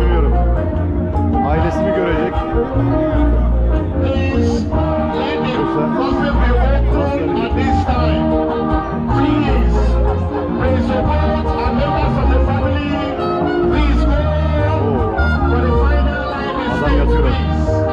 biliyorum. Ailesini görecek. Adam yatıyor.